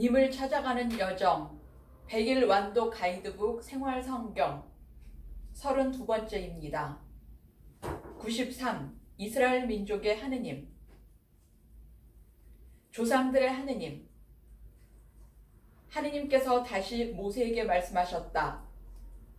님을 찾아가는 여정 100일 완독 가이드북 생활 성경 32번째입니다. 93 이스라엘 민족의 하느님 조상들의 하느님 하느님께서 다시 모세에게 말씀하셨다.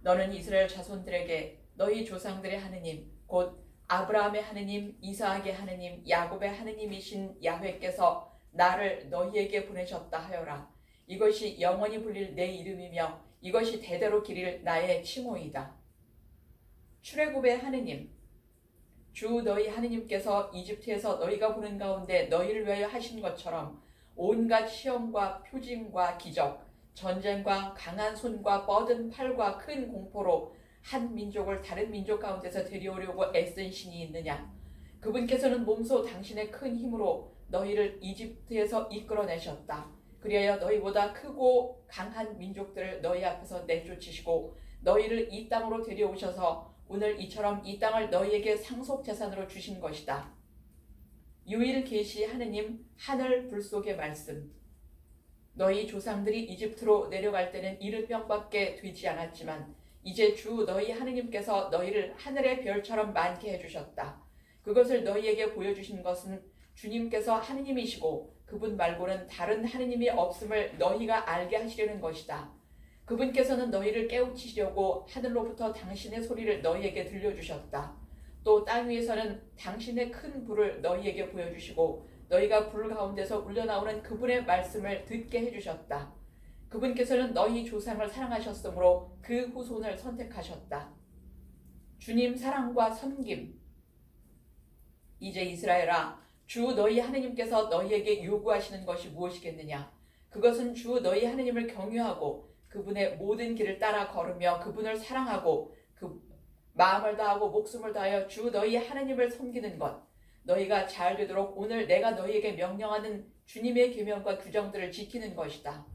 너는 이스라엘 자손들에게 너희 조상들의 하느님 곧 아브라함의 하느님, 이사학의 하느님, 야곱의 하느님이신 야훼께서 나를 너희에게 보내셨다 하여라. 이것이 영원히 불릴 내 이름이며 이것이 대대로 기릴 나의 칭호이다. 출애굽의 하느님 주 너희 하느님께서 이집트에서 너희가 보는 가운데 너희를 위하여 하신 것처럼 온갖 시험과 표징과 기적 전쟁과 강한 손과 뻗은 팔과 큰 공포로 한 민족을 다른 민족 가운데서 데려오려고 애쓴 신이 있느냐 그분께서는 몸소 당신의 큰 힘으로 너희를 이집트에서 이끌어내셨다. 그리하여 너희보다 크고 강한 민족들을 너희 앞에서 내쫓으시고 너희를 이 땅으로 데려오셔서 오늘 이처럼 이 땅을 너희에게 상속 재산으로 주신 것이다. 유일 계시 하느님 하늘 불 속의 말씀. 너희 조상들이 이집트로 내려갈 때는 이른병밖에 되지 않았지만 이제 주 너희 하느님께서 너희를 하늘의 별처럼 많게 해주셨다. 그것을 너희에게 보여주신 것은 주님께서 하느님이시고 그분 말고는 다른 하느님이 없음을 너희가 알게 하시려는 것이다. 그분께서는 너희를 깨우치시려고 하늘로부터 당신의 소리를 너희에게 들려주셨다. 또 땅 위에서는 당신의 큰 불을 너희에게 보여주시고 너희가 불 가운데서 울려나오는 그분의 말씀을 듣게 해주셨다. 그분께서는 너희 조상을 사랑하셨으므로 그 후손을 선택하셨다. 주님 사랑과 섬김. 이제 이스라엘아, 주 너희 하느님께서 너희에게 요구하시는 것이 무엇이겠느냐? 그것은 주 너희 하느님을 경유하고 그분의 모든 길을 따라 걸으며 그분을 사랑하고 그 마음을 다하고 목숨을 다하여 주 너희 하느님을 섬기는 것. 너희가 잘 되도록 오늘 내가 너희에게 명령하는 주님의 계명과 규정들을 지키는 것이다.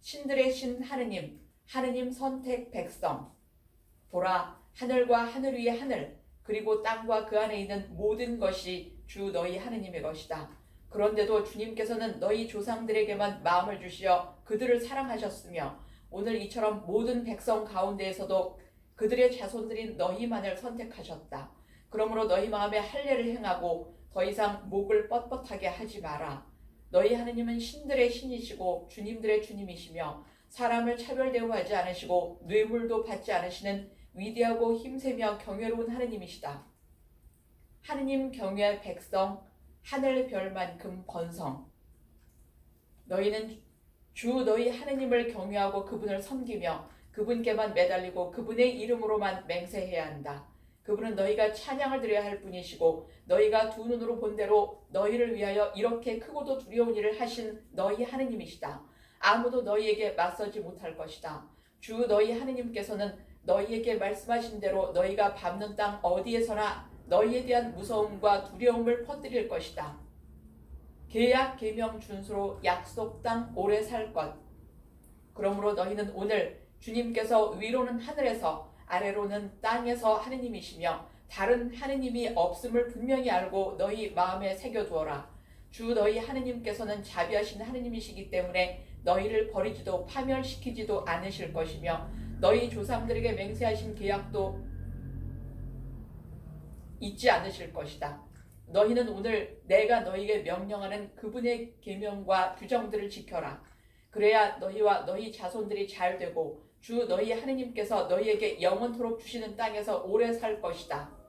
신들의 신 하느님, 하느님 선택 백성. 보라, 하늘과 하늘 위의 하늘, 그리고 땅과 그 안에 있는 모든 것이 주 너희 하느님의 것이다. 그런데도 주님께서는 너희 조상들에게만 마음을 주시어 그들을 사랑하셨으며 오늘 이처럼 모든 백성 가운데에서도 그들의 자손들인 너희만을 선택하셨다. 그러므로 너희 마음에 할례를 행하고 더 이상 목을 뻣뻣하게 하지 마라. 너희 하느님은 신들의 신이시고 주님들의 주님이시며 사람을 차별 대우하지 않으시고 뇌물도 받지 않으시는 위대하고 힘세며 경외로운 하느님이시다. 하느님 경외할 백성 하늘 별만큼 번성. 너희는 주 너희 하느님을 경외하고 그분을 섬기며 그분께만 매달리고 그분의 이름으로만 맹세해야 한다. 그분은 너희가 찬양을 드려야 할 분이시고 너희가 두 눈으로 본 대로 너희를 위하여 이렇게 크고도 두려운 일을 하신 너희 하느님이시다. 아무도 너희에게 맞서지 못할 것이다. 주 너희 하느님께서는 너희에게 말씀하신 대로 너희가 밟는 땅 어디에서나 너희에 대한 무서움과 두려움을 퍼뜨릴 것이다. 계약 계명 준수로 약속 땅 오래 살 것. 그러므로 너희는 오늘 주님께서 위로는 하늘에서 아래로는 땅에서 하느님이시며 다른 하느님이 없음을 분명히 알고 너희 마음에 새겨두어라. 주 너희 하느님께서는 자비하신 하느님이시기 때문에 너희를 버리지도 파멸시키지도 않으실 것이며 너희 조상들에게 맹세하신 계약도 잊지 않으실 것이다. 너희는 오늘 내가 너희에게 명령하는 그분의 계명과 규정들을 지켜라. 그래야 너희와 너희 자손들이 잘 되고 주 너희 하느님께서 너희에게 영원토록 주시는 땅에서 오래 살 것이다.